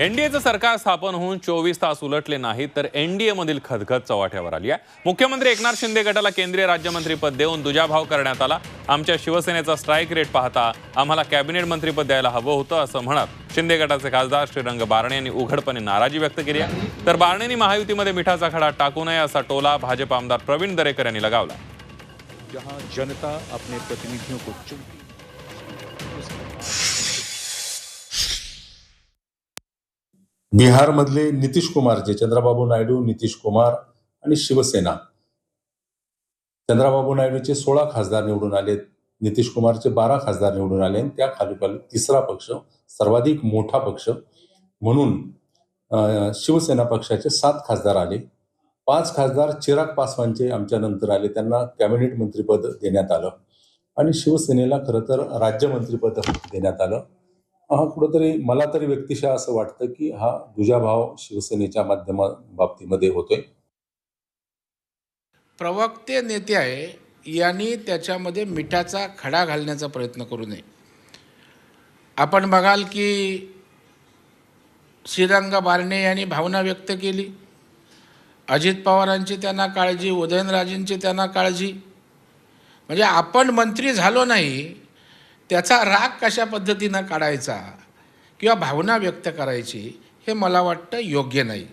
एनडीएचं सरकार स्थापन होऊन चोवीस तास उलटले नाहीत तर एनडीए मधील खदखद चव्हाट्यावर आली आहे. मुख्यमंत्री एकनाथ शिंदे गटाला केंद्रीय राज्यमंत्रीपद देऊन दुजाभाव करण्यात आला. आमच्या शिवसेनेचा स्ट्राईक रेट पाहता आम्हाला कॅबिनेट मंत्रीपद द्यायला हवं होतं असं म्हणत शिंदे गटाचे खासदार श्रीरंग बारणे यांनी उघडपणे नाराजी व्यक्त केली आहे. तर बारणेंनी महायुतीमध्ये मिठाचा खडा टाकू नये असा टोला भाजप आमदार प्रवीण दरेकर यांनी लगावला. जहां जनता अपने प्रतिनिधियों को चुनती बिहारमधले नितीश कुमार जे चंद्रबाबू नायडू नितीश कुमार आणि शिवसेना. चंद्रबाबू नायडूचे सोळा खासदार निवडून आले नितीश कुमारचे बारा खासदार निवडून आले आणि त्या खालोखाली तिसरा पक्ष सर्वाधिक मोठा पक्ष म्हणून शिवसेना पक्षाचे सात खासदार आले. पाच खासदार चिराग पासवानचे आमच्या नंतर आले. त्यांना कॅबिनेट मंत्रीपद देण्यात आलं. आणि शिवसेनेला खरं तर राज्यमंत्रीपद देण्यात आलं. हा कुठंतरी मला तरी व्यक्तिशः असं वाटतं की हा दुजाभाव शिवसेनेच्या माध्यमा बाबतीमध्ये होतोय. प्रवक्ते नेते आहे यांनी त्याच्यामध्ये मिठाचा खडा घालण्याचा प्रयत्न करू नये. आपण बघाल की श्रीरंग बारणे यांनी भावना व्यक्त केली. अजित पवारांची त्यांना काळजी उदयनराजेंची त्यांना काळजी. म्हणजे आपण मंत्री झालो नाही त्याचा राग कशा पद्धतीनं काढायचा किंवा भावना व्यक्त करायची हे मला वाटतं योग्य नाही.